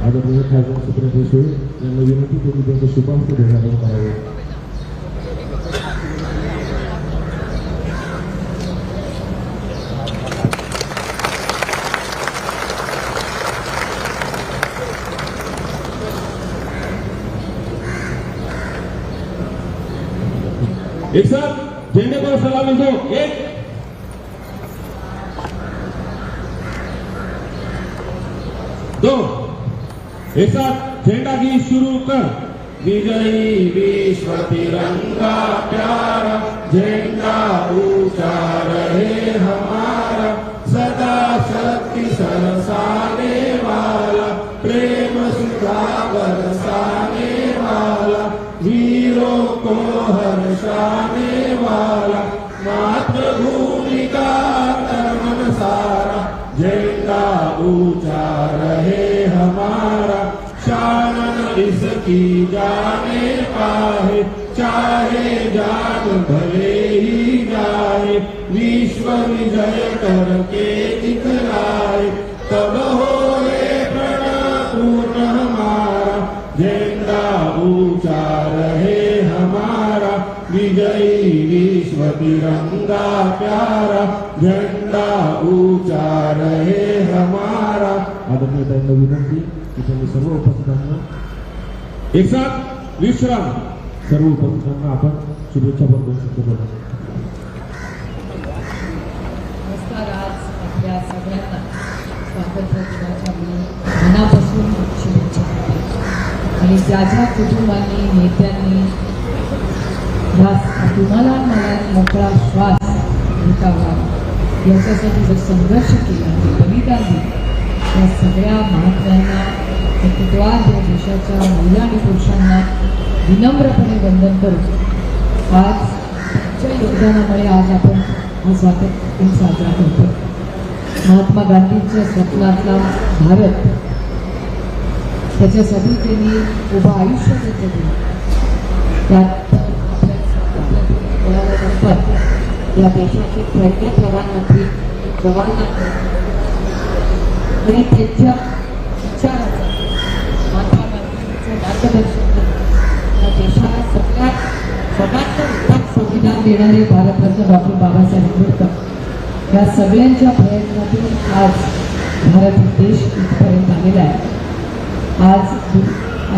Ada banyak hal yang seperti itu yang lebih nanti kita bisa kesukaan dengan orang lain. एक साथ झंडे पर सलामी दो एक। दो। एक साथ झंडा की शुरू कर। विजयी विश्व तिरंगा प्यारा, झंडा ऊँचा रहे हमारा। सदा शक्ति सरसाने वाला, प्रेम सुधा बरसाने वाला। वीरों को हर्षाने वाला मातृभूमिका कर्मन सारा झंडा ऊंचा रहे हमारा शान इसकी जाने पाहे चाहे जान भले ही जाए विश्व विजय करके विजयी विश्व तिरंगा प्यारा झंडा ऊंचा रहे हमारा। आदरणीय ताईंना विनंती त्यांनी सर्व उपस्थितांना एक साथ विश्राम. सर्व उपस्थितांना आपण शुभेच्छा बरोबर शब्द बोला नमस्कार आज आपल्या सगळ्यांना स्वातंत्र्य दिनाच्या मी मनापासून शुभेच्छा. आणि ज्या ज्या कुटुंबांनी नेत्यांनी ह्या तुम्हाला मला मोकळा श्वास घेतावा. याच्यासाठी जो संघर्ष केला जे बलिदान दिलं त्या सगळ्या महात्म्यांना नेतृत्वात या देशाच्या महिला आणि पुरुषांना विनम्रपणे वंदन करू आज त्यांच्या योगदानामुळे आज आपण हा स्वातंत्र्य दिन साजरा करतो. महात्मा गांधींच्या स्वप्नातला भारत त्याच्यासाठी त्यांनी उभं आयुष्य जगलं त्यात मिळाल्यानंतर या देशाचे पहिले प्रधानमंत्री जवाहरलाल आणि त्यांच्या विचाराचं महात्मा गांधींचं मार्गदर्शन करून या देशाला सगळ्यात जगातलं उत्तम संविधान देणारे भारतरत्न डॉक्टर बाबासाहेब आंबेडकर. या सगळ्यांच्या प्रयत्नातून आज भारत देश इथपर्यंत आलेला आहे. आज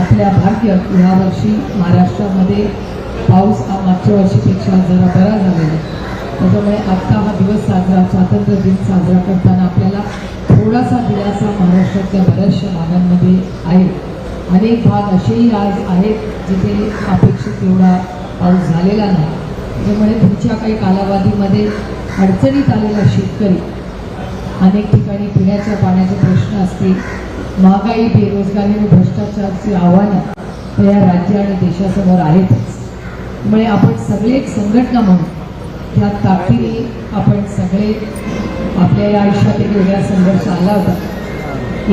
आपल्या भाग्य यावर्षी महाराष्ट्रामध्ये पाऊस हा मागच्या वर्षीपेक्षा जरा बरा झालेला त्याच्यामुळे आत्ता हा दिवस साजरा स्वातंत्र्य दिन साजरा करताना आपल्याला थोडासा दिलासा महाराष्ट्रातल्या बऱ्याचशा भागांमध्ये आहे. अनेक भाग असेही आज आहेत जिथे अपेक्षित एवढा पाऊस झालेला नाही. त्यामुळे पुढच्या काही कालावधीमध्ये अडचणीत आलेला शेतकरी अनेक ठिकाणी पिण्याच्या पाण्याचे प्रश्न असतील महागाई बेरोजगारी आणि भ्रष्टाचारची आव्हानं या राज्य आणि देशासमोर आहेतच. त्यामुळे आपण सगळे एक संघटना म्हणून त्या ताकदीने आपण सगळे आपल्या या आयुष्यात एक वेगळा संघर्ष आला होता.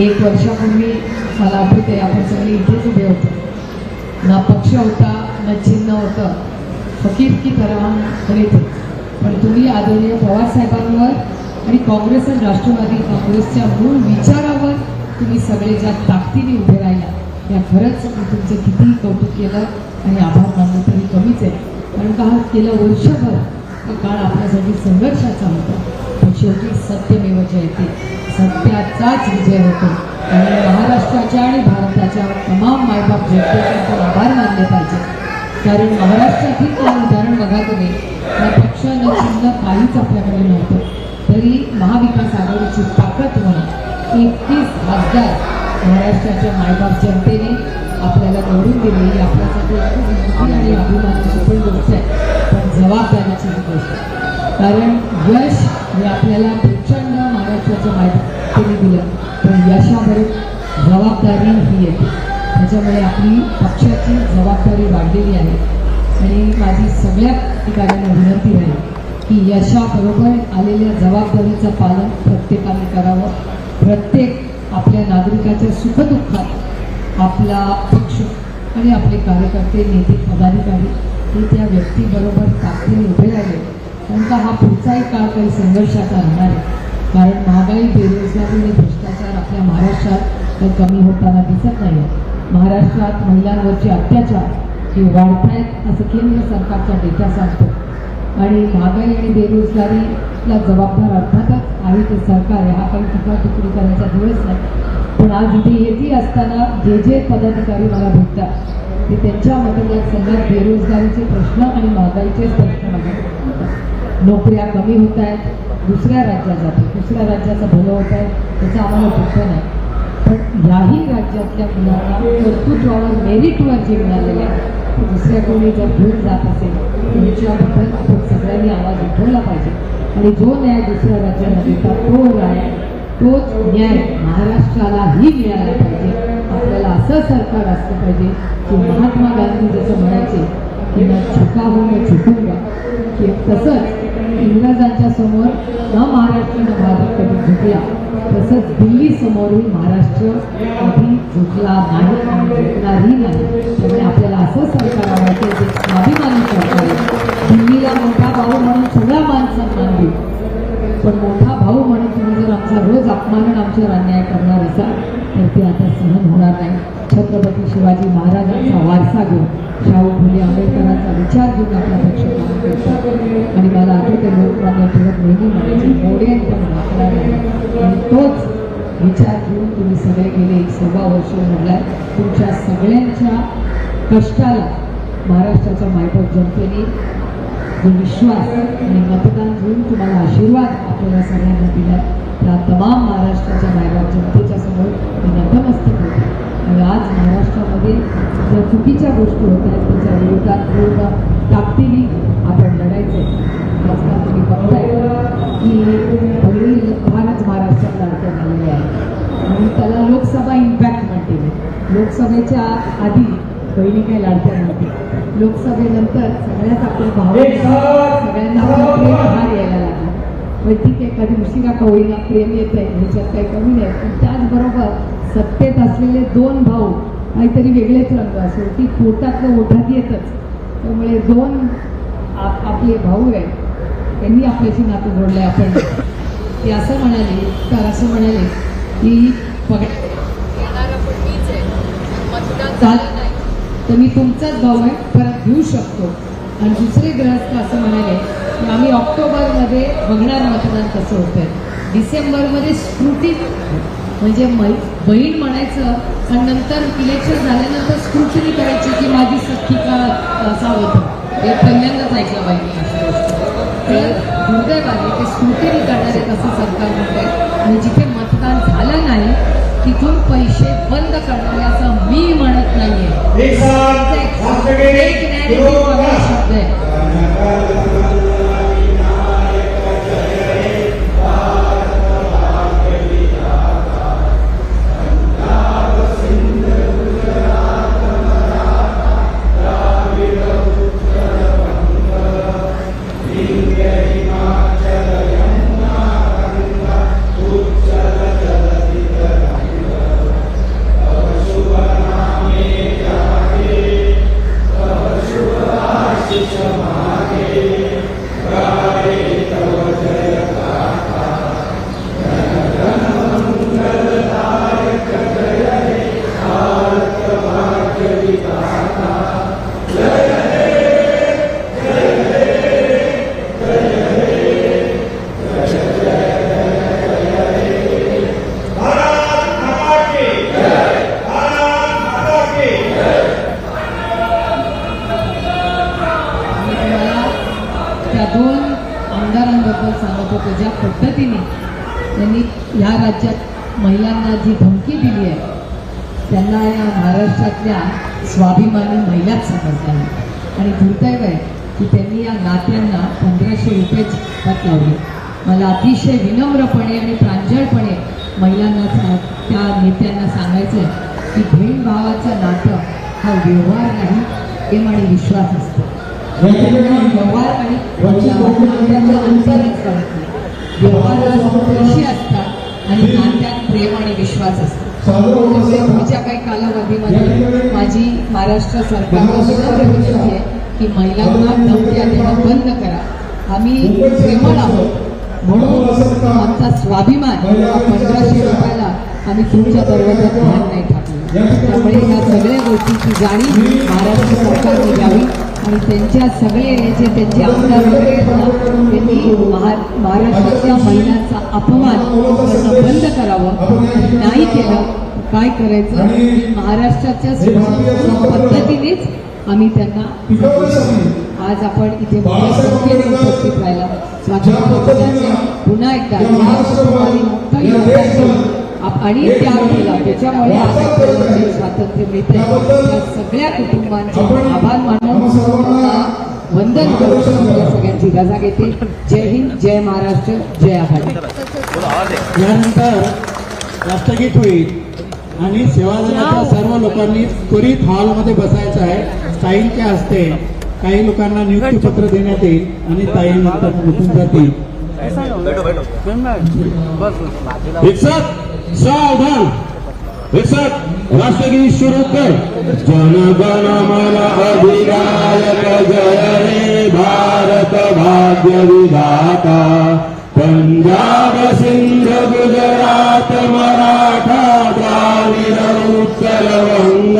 एक वर्षापूर्वी मला आठवते आपण सगळे इथेच उभे होतो. ना पक्ष होता ना चिन्ह होतं. फकीर की तरह हम पण तुम्ही आदरणीय पवारसाहेबांवर आणि काँग्रेस आणि राष्ट्रवादी काँग्रेसच्या मूळ विचारावर तुम्ही सगळे ज्या ताकदीने उभे राहिला या खरंच मी तुमचं कितीही कौतुक केलं आणि आभार मानलं तरी कमीच आहे. कारण का हा गेलं वर्षभर हा काळ आपल्यासाठी संघर्षाचा होता. पण शेवटी सत्यमेव जयते. सत्याचाच विजय होतो. त्यामुळे महाराष्ट्राच्या आणि भारताच्या तमाम मायबाप जनतेचे आपण आभार मानले पाहिजे. कारण महाराष्ट्रातील काही उदाहरण बघा तुम्ही. या पक्ष न चिन्ह काहीच आपल्याकडे नव्हतं. तरी महाविकास आघाडीची ताकद म्हणून एकतीस खासदार महाराष्ट्राच्या मायबाप जनतेने आपल्याला निवडून दिलेली आपल्यासाठी अभिमानाची पण गोष्ट आहे. पण जबाबदारीची ही गोष्ट. कारण यश हे आपल्याला प्रचंड महाराष्ट्राच्या मायबापतीने दिलं. पण यशामध्ये जबाबदारी ही येते. त्याच्यामुळे आपली पक्षाची जबाबदारी वाढलेली आहे. आणि माझी सगळ्या ठिकाणी विनंती आहे की यशाबरोबर आलेल्या जबाबदारीचं पालन प्रत्येकाने करावं. प्रत्येक आपल्या नागरिकाच्या सुखदुःखात आपला पक्ष आणि आपले कार्यकर्ते नेते पदाधिकारी हे त्या व्यक्तीबरोबर ताकदीने उभे राहिले. कारण का हा पुढचाही काळ काही संघर्षाचा राहणार आहे. कारण महागाई बेरोजगारी आणि भ्रष्टाचार आपल्या महाराष्ट्रात काही कमी होताना दिसत नाही महाराष्ट्रात महिलांवरचे अत्याचार हे वाढत आहेत असं केंद्र सरकारचा डेटा सांगतो आणि महागाई आणि बेरोजगारीला जबाबदार अर्थातच आहे ते सरकार आहे. हा काही टीका टिप्पणी करायचा दिवस नाही. पण आज इथे येते असताना जे जे पदाधिकारी मला भेटतात ते त्यांच्या मतदारसंघात बेरोजगारीचे प्रश्न आणि महागाईचेच प्रश्न नोकऱ्या कमी होत आहेत दुसऱ्या राज्यात जातो दुसऱ्या राज्याचं भलं होत आहे त्याचं आम्हाला दुःख नाही. पण याही राज्यातल्या मुलांना कर्तृत्वावर मेरिटवर जे मिळालेले आहे दुसऱ्या कोणी जर घेऊन जात असेल त्यांच्याबद्दल आपण सगळ्यांनी आवाज उठवला पाहिजे. आणि जो न्याय दुसऱ्या राज्यामध्ये देतात तो न्याय तोच न्याय महाराष्ट्रालाही मिळाला पाहिजे. आपल्याला असं सरकार असलं पाहिजे? की महात्मा गांधी जसं म्हणायचे की न छुका हो न की तसंच इंग्रजांच्या समोर न महाराष्ट्र न भारत कधी झुकला तसंच दिल्ली समोरून महाराष्ट्र कधी झुकला नाही आणि झुकणारही नाही. त्यामुळे आपल्याला असं सरकार आवडतं जे स्वाभिमानी सरकार दिल्लीला मोठा भाऊ म्हणून सगळा मान सन्मान देऊ. पण मोठा अपमानन आमच्यावर अन्याय करणार असाल तर ते आता सहन होणार नाही. छत्रपती शिवाजी महाराजांचा वारसा घेऊन शाहू फुले आंबेडकरांचा विचार घेऊन आपला पक्ष काम करतात. आणि मला आठवते लोकमान्य टिळक नेहमी म्हणायचे मोडेन पण नाही. आणि तोच विचार घेऊन तुम्ही सगळे गेले एक सव्वा वर्ष म्हणलाय. तुमच्या सगळ्यांच्या कष्टाला महाराष्ट्राच्या मायबाप जनतेने जो विश्वास आणि मतदान घेऊन तुम्हाला आशीर्वाद आपल्याला सगळ्यांना दिला त्या तमाम महाराष्ट्राच्या मायबाप जनतेच्या समोर मी नतमस्तक होते आणि आज महाराष्ट्रामध्ये ज्या चुकीच्या गोष्टी होत आहेत त्याच्या विरोधात पूर्ण ताकदीने आपण लढायचं आहे आजकाल तुम्ही बघताय की बहिणी फारच महाराष्ट्रात लाडक्या झालेल्या आहेत आणि त्याला लोकसभा इम्पॅक्ट म्हणते लोकसभेच्या आधी बहिणी काही लाडक्या नव्हत्या लोकसभेनंतर सगळ्यात आपले भाव सगळ्यांना आपलं प्रेम हार यायला लागला एका दिवशी आहे कधी का होईना प्रेम येत आहे ह्याच्यात काही कमी नाही पण त्याचबरोबर सत्तेत असलेले दोन भाऊ काहीतरी वेगळेच रंग असेल ती पोटातलं ओठात येतच त्यामुळे दोन आप आपले भाऊ आहेत त्यांनी आपल्याशी नातं जोडलंय आपण ते असं म्हणाले तर असं म्हणाले की झालं नाही तर मी तुमचाच भाऊ आहे परत घेऊ शकतो आणि दुसरे ग्रहस्थ असं म्हणाले आम्ही ऑक्टोबरमध्ये बघणार मतदान कसं होतंय. डिसेंबरमध्ये स्क्रुटी म्हणजे मै बहीण म्हणायचं आणि नंतर इलेक्शन झाल्यानंतर स्क्रुटिनी करायची की माझी सख्खी का असा होतं हे पहिल्यांदाच ऐकलं पाहिजे तर दुर्दैवाने ते स्क्रुटिनी करणारे कसं सरकार म्हणतंय आणि जिथे मतदान झालं नाही तिथून पैसे बंद करणारे असं मी म्हणत नाहीये. एक शब्द आहे. महिलांबद्दल सांगत होतो ज्या पद्धतीने. त्यांनी ह्या राज्यात महिलांना जी धमकी दिली आहे त्यांना या महाराष्ट्रातल्या स्वाभिमानी महिलाच समजल्या आहेत आणि दुर्दैव आहे की त्यांनी या नात्यांना पंधराशे रुपयेच हात लावले. मला अतिशय विनम्रपणे आणि प्रांजळपणे महिलांना त्या नेत्यांना सांगायचं आहे की बहीण भावाचं नातं हा व्यवहार नाही प्रेम आणि विश्वास असतो. व्यवहार आणि नात्याचं अंतरच कळत नाही व्यवहारात पैसे असतात आणि नात्यात प्रेम आणि विश्वास असतो त्यामुळे काही कालावधीमध्ये माझी महाराष्ट्र सरकार की महिलांना धमक्या देणं बंद करा आम्ही प्रेमळ आहोत म्हणून आमचा स्वाभिमान हा पंधराशे रुपयाला आम्ही तुमच्या दरवाज्यात ध्यान नाही टाकलं त्यामुळे ह्या सगळ्या गोष्टीची जाणीव महाराष्ट्र सरकारने घ्यावी आणि त्यांच्या सगळे जे त्यांचे आमदार वगैरे त्यांनी महा महाराष्ट्रातल्या महिलांचा अपमान करणं बंद करावं. नाही केलं काय करायचं? महाराष्ट्राच्या पद्धतीनेच आम्ही त्यांना आज आपण इथे उपस्थित राहिला. स्वातंत्र्य पुन्हा एकदा आणि त्याग केला त्याच्यामुळे स्वातंत्र्य मिळते सगळ्या कुटुंबांचे आभार त्यांना वंदन करून आपल्या सगळ्यांची. रजा घेते जय हिंद जय महाराष्ट्र जय आघाडी. यानंतर राष्ट्रगीत होईल आणि सेवादलाच्या सर्व लोकांनी त्वरित हॉलमध्ये बसायचं आहे. ताईंच्या हस्ते काही लोकांना नियुक्तीपत्र देण्यात येईल आणि ताई नंतर उठून जातील. सावधान. राष्ट्रगीत सुरू कर। जन गण मन अधिनायक जय हे भारत भाग्य विधाता। पंजाब सिंध गुजरात मराठा द्राविड उत्तर वंग।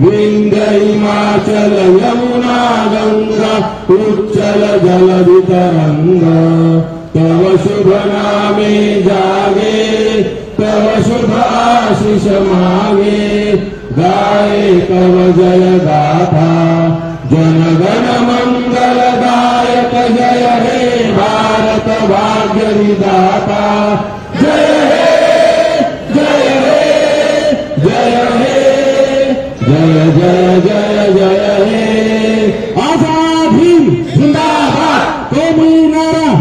विंध्य हिमाचल यमुना गंगा उच्चल जल तरंग आशिष मागे गाय तव जय गाथा जनगण मंगल गायक जय हे भारत भाग्य विधाता। जय हे जय हे जय हे जय जय जय हे आझाद हिंद जिंदाबाद कोमी नारा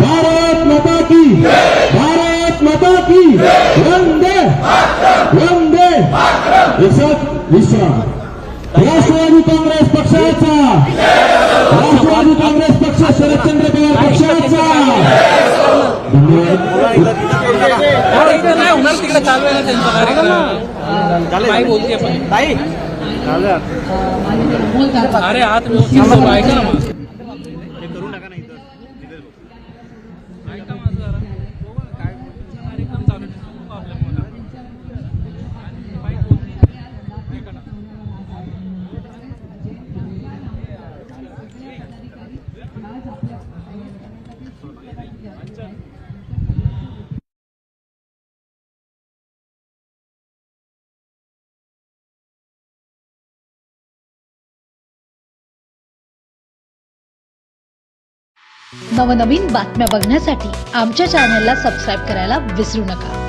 भारत माता की भारत माता की वंदे वंदे विश्राम राष्ट्रवादी काँग्रेस पक्षाचा राष्ट्रवादी काँग्रेस पक्ष शरदचंद्र पवार पक्षाचा. धन्यवाद. इकडे नाही होणार तिकडे चालू आहे ना त्यांचा कार्यक्रम काय बोलते पण ताई माननीय अमोल दादा अरे आत व्यवस्थित बोलू, ऐका ना मग ऐका माझं जरा. बघू ना काय बोलते. कार्यक्रम चालू आहे. नको problem मला. काय बोलते. ऐका ना. नवनवीन बातम्या बघण्यासाठी आमच्या चॅनलला सबस्क्राईब करायला विसरू नका.